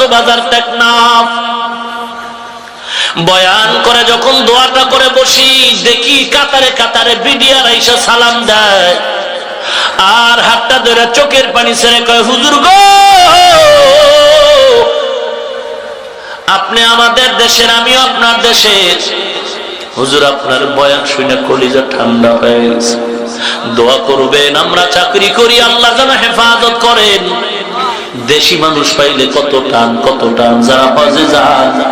কক্সবাজার টেকনাফ বয়ান করে যখন দোয়াটা করে বসি, দেখি কাতারে কাতারে বিডিয়ার আইসা সালাম দেয়। আর হাতটা ধরে চোখের পানি ছেড়ে কয়, হুজুর গো! আপনি আমাদের দেশের, আমিও আপনার দেশের। হুজুর, আপনার বয়ান শুনে কলিজা ঠান্ডা হয়ে গেছে। দোয়া করবেন, আমরা চাকরি করি, আল্লাহ যেন হেফাজত করেন। দেশি মানুষ পাইলে কত টান কত টান, যারা হজে যান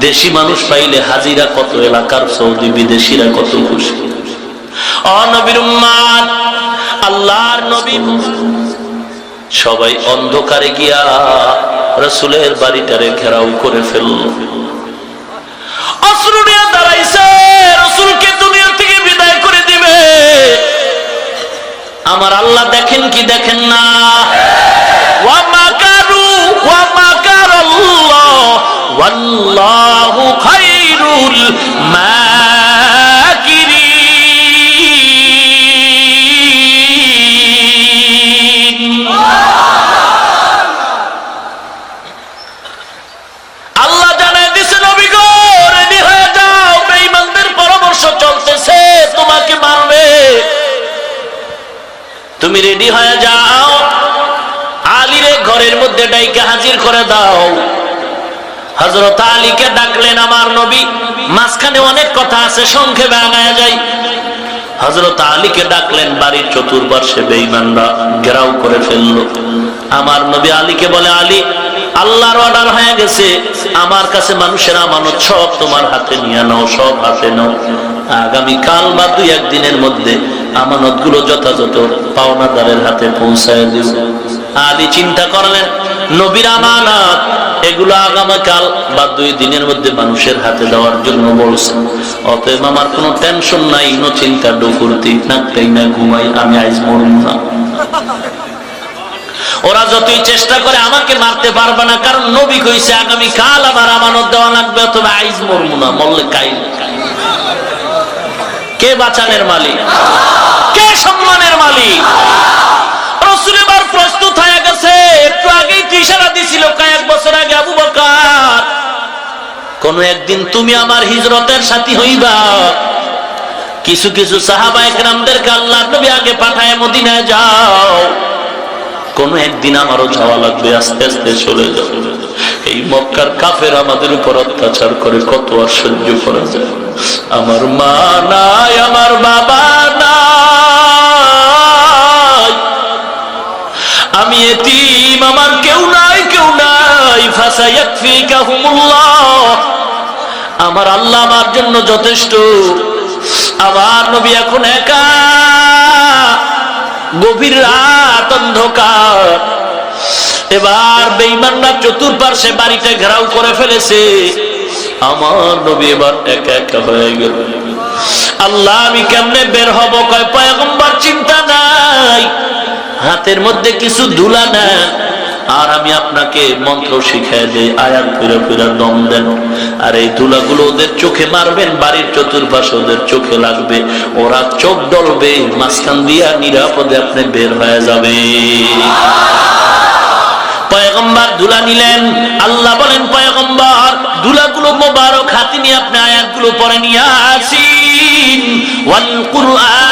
দেশি মানুষ পাইলে হাজিরা কত, এলাকার সৌদি বিদেশিরা কত খুশি। অনবীর আল্লাহর নবী। সবাই অন্ধকারে গিয়া রসুলের বাড়িটারে ঘেরাও করে ফেলল। দাঁড়াইছে থেকে বিদায় করে দিবে। আমার আল্লাহ দেখেন কি দেখেন না? ওয়াল্লাহু খায়রুল মাকিরিন। আল্লাহ জানায় দিছে নবী গো, রেডি হয়ে যাও, বেঈমানদের পরামর্শ চলতেছে, তোমাকে মারবে। তুমি রেডি হয়ে যাও, আলীরে ঘরের মধ্যে ডাইকে হাজির করে দাও। হজরত আলীকে ডাকলেন আমার নবী। মাঝখানে অনেক কথা আছে, সংক্ষেপে আগায় যাই। হজরত আলীকে ডাকলেন, বাড়ির চতুর্পার্শ্বে বেঈমানরা ঘেরাও করে ফেলল। আমার নবী আলীকে বলে, আলী, আল্লাহর অর্ডার হয়ে গেছে। আমার কাছে মানুষের আমানত সব তোমার হাতে নিয়ে নাও, সব হাতে নাও। আগামী কাল বা দুই একদিনের মধ্যে আমানতগুলো যথাযথ পাওনাদারের হাতে পৌঁছায় দিব। আলী চিন্তা করলেন, নবীর আমানত এগুলো আগামীকাল বা দুই দিনের মধ্যে মানুষের হাতে দেওয়ার জন্য বলছে। অতএব আমার কোনো টেনশন নাই, নো চিন্তা ডুকুরতি নাকটাই না ঘুমাই, আমি আইজ মরুম না। ওরা যতই চেষ্টা করে আমাকে মারতে পারবে না, কারণ নবী কইছে আগামী কাল আবার আমানত দেওয়া লাগবে, অথবা আইজ মরমু না, মরলে কাই কে বাঁচানের মালিক? কে সম্মানের মালিক? প্রস্তুত একটু আগেই তো ইশারা দিছিল? কয়েক বছর আগে আবু বকর। কোন একদিন তুমি আমার হিজরতের সাথী হইবা। কিছু কিছু সাহাবা একরামদেরকে আল্লাহ নবী আগে পাঠায় মদিনায় যাও। কোন একদিন আমারও যাওয়া লাগবে, আস্তে আস্তে চলে যাও। এই মক্কার কাফের আমাদের উপর অত্যাচার করে কত আর সহ্য করা যায়? আমার মা নাই, আমার আমার আল্লাহ আমার জন্য যথেষ্ট। আমার নবী এখন একা। গভীর রাত অন্ধকার। এবার বেইমানরা চতুর্পার্শ্বে বাড়িতে ঘেরাও করে ফেলেছে। আমার নবী এবার একা একা হয়ে গেল। আল্লাহ, আমি কেমনে বের হব? কয়, পয়গম্বর, চিন্তা নাই। হাতের মধ্যে কিছু ধুলা নেন। আর আমি আপনাকে মন্ত্র শিখাই দেই, আয়াত ফিরে ফিরে দম দেন। আর এই ধুলাগুলো ওদের চোখে মারবেন, বাড়ির চতুর্পাশে ওদের চোখে লাগবে। ওরা চোখ ডলবে, মাঝখান দিয়া নিরাপদে আপনি বের হয়ে যাবে দুলা নিলেন। আল্লাহ বলেন, পয়গম্বর দুলাগুলো মোবারক হাতে নিয়ে আপনি আয়াতগুলো পরে নিয়ে আসিন। ওয়াল কুরআনিল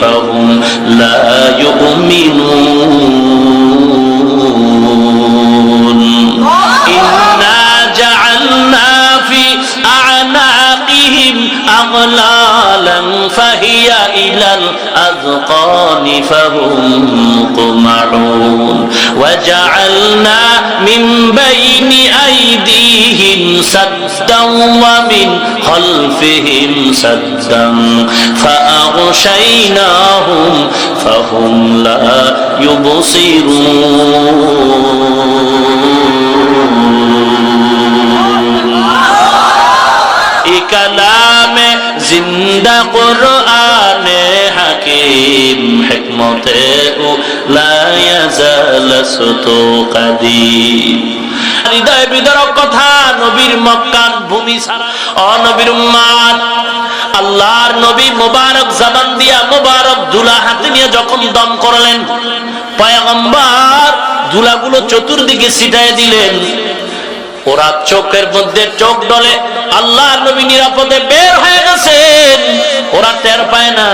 فهم لا يؤمنون. إنا جعلنا في أعناقهم أغلالا فهي إلى الأذقان فهم مقمعون. وجعلنا من بين أيديهم سدا ومن خلفهم سدا فأغشيناهم فهم لا يبصرون كلام زندہ قرآن حکیم حکمت لا يزال ستو قدیم হৃদয় বিদরক কথা, নবীর মক্কান ভূমি ছাড়া। অ নবীর উম্মাদ, আল্লাহর নবী দিয়া দুলা হাতে নিয়ে যখন দম করলেন, পয়গম্বর দুলাগুলো চতুর্দিকে ছিটায় দিলেন। ওরা চোখের মধ্যে চোখ ডলে আল্লাহ নবী নিরাপদে বের হয়ে গেছেন। ওরা টের পায় না,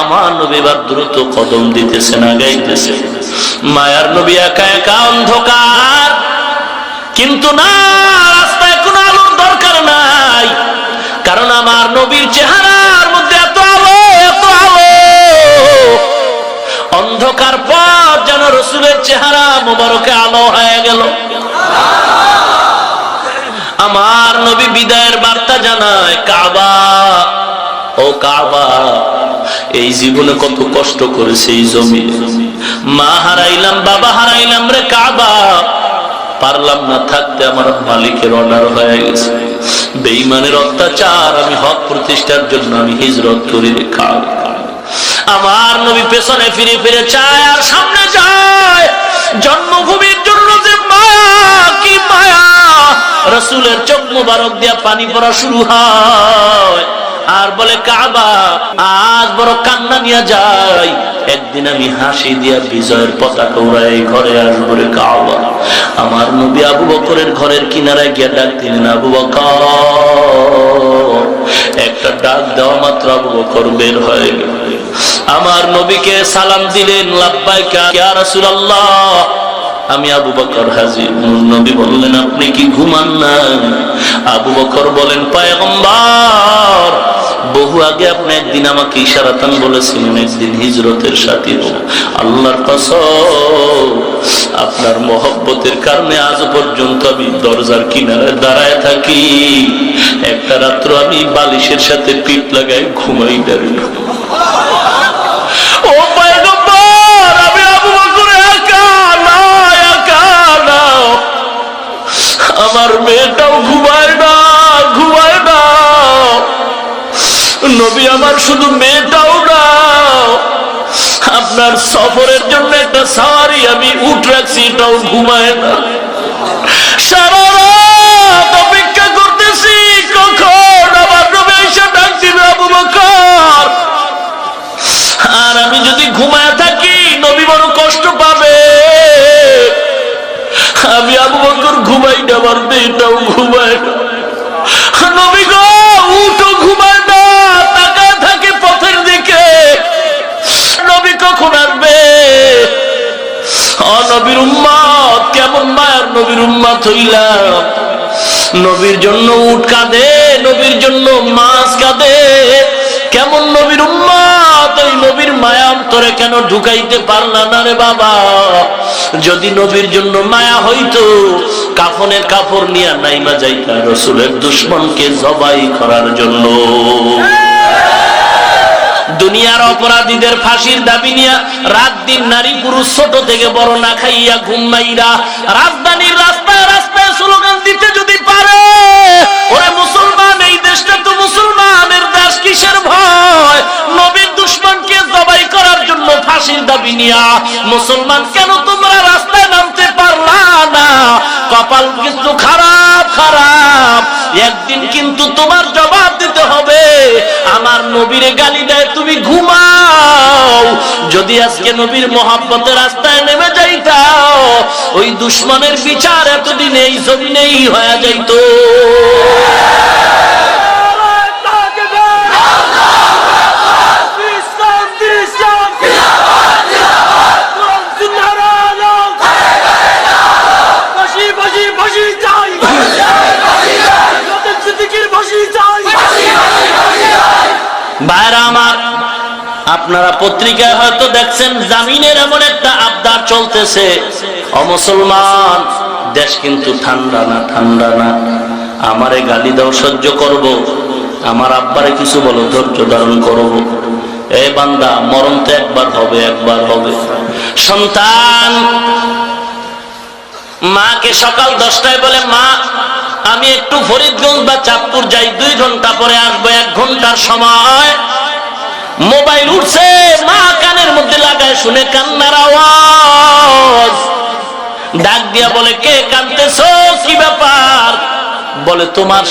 আমার নবী বা দ্রুত কদম দিতেছে না গাইতেছে মায়ার নবী একা একা অন্ধকার। কিন্তু না, রাস্তায় কোনো আলোর দরকার নাই। কারণ আমার নবীর চেহারার মধ্যে এত আলো এত আলো। অন্ধকার পর যেন রসুলের চেহারা মোবারকে আলো হয়ে গেল। আমার নবী বিদায়ের বার্তা জানায়, কাবা, ও কাবা, এই জীবনে কত কষ্ট করেছে এই জমি মা হারাইলাম, বাবা হারাইলাম রে কাবা। পারলাম না থাকতে আমার মালিকের অর্ডার হয়ে গেছে। বেইমানের অত্যাচার, আমি হক প্রতিষ্ঠার জন্য আমি হিজরত করি রে আমার নবী পেছনে ফিরে ফিরে চায়, আর সামনে যায় জন্মভূমির জন্য যে মায়া, কি মায়া? রসুলের চোখ মুবারক দিয়া পানি পড়া শুরু হয়। আর বলে, কাবা, আজ বড় কান্না নিয়ে যাই। একদিন আমি হাসি দিয়া বিজয়ের পতাকা উড়াই ঘরে আসব কাবা। নবী আবু বকরের ঘরের কিনারায় গিয়া ডাক দিলেন, আবু বকর, একটা ডাক দেওয়া মাত্র, আবু বকর বের হয়ে গেল। আমার নবীকে সালাম দিলেন রাসূলুল্লাহ। আমি আবু বকর হাজির। নবী বললেন, আপনি কি ঘুমান না? আবু বকর বলেন, পায়গম্বর, বহু আগে আপনি একদিন আমাকে ইশারাতান বলেছিলেন, একদিন হিজরতের সাথী আল্লাহর কসম আপনার মহব্বতের কারণে আজ পর্যন্ত আমি দরজার কিনারে দাঁড়ায় থাকি। একটা রাত্র আমি বালিশের সাথে পিঠ লাগাই ঘুমাই দাঁড়িয়ে উঠ রাখছি এটাও ঘুমায় না। সারা রাত অপেক্ষা করতেছি, কখন আমার এসে ডাক দিবে আবু বকর। আর আমি যদি ঘুমায় থাকি, নবী বড় কষ্ট পাবে। আমি আবু বকর ঘুমাই না, আমার মেয়েটাও ঘুমায় না। নবীর উম্মত, কেমন মায়ার নবীর উম্মত হইলাম নবীর জন্য উট কাঁদে, নবীর জন্য মাছ কাঁদে। কেমন নবীর উম্মত? ওই নবীর মায়া অন্তরে কেন ঢুকাইতে পারলা না রে বাবা? যদি নবীর জন্য মায়া হইতো, কাফনের কাপড় নিয়ে নাইমা যাইতা রসুলের দুশ্মনকে জবাই করার জন্য। দুনিয়ার অপরাধীদের ফাঁসির দাবি নিয়ে রাত দিন নারী পুরুষ ছোট থেকে বড় না খাইয়া ঘুমাইরা রাজধানীর রাস্তায় রাস্তায় স্লোগান দিতে যদি পারে, ওরে মুসলমান, এই দেশটা তো মুসলমানের দেশ, কিসের ভয়? নবীর দুশ্মনকে জবাই করার জন্য ফাঁসির দাবি নিয়া মুসলমান, কেন তোমরা রাস্তায় নামতে পারলা না? কপাল কিন্তু খারাপ খারাপ। একদিন কিন্তু তোমার জবাব দিতে হবে। আমার নবীর গালি দেয়, তুমি ঘুমাও। যদি আজকে নবীর মহাব্বতের রাস্তায় নেমে যাইতাও, ওই দুশ্মনের বিচার এতদিন এই জমিনেই হয়ে যাইতো। পত্রিকায় হয়তো দেখছেন জামিনের এমন একটা আবদার চলতেছে। অমুসলমান দেশ কিন্তু ঠান্ডা না ঠান্ডা না। আমারে গালি দাও, সহ্য করব। আমার আব্বারে কিছু বলো, ধৈর্য ধারণ করব। এ বান্দা, মরণ তো একবার হবে একবার হবে। সন্তান, মাকে সকাল দশটায় বলে, মা, আমি একটু ফরিদগঞ্জ বা চাঁদপুর যাই, দুই ঘণ্টা পরে আসব, এক ঘণ্টার সময়। মোবাইল উঠছে, মা কানের মধ্যে লাগায় শুনে কান্নার আওয়াজ। ডাক দিয়া বলে, কে কানতেছ? কি ব্যাপার? বলে, তোমার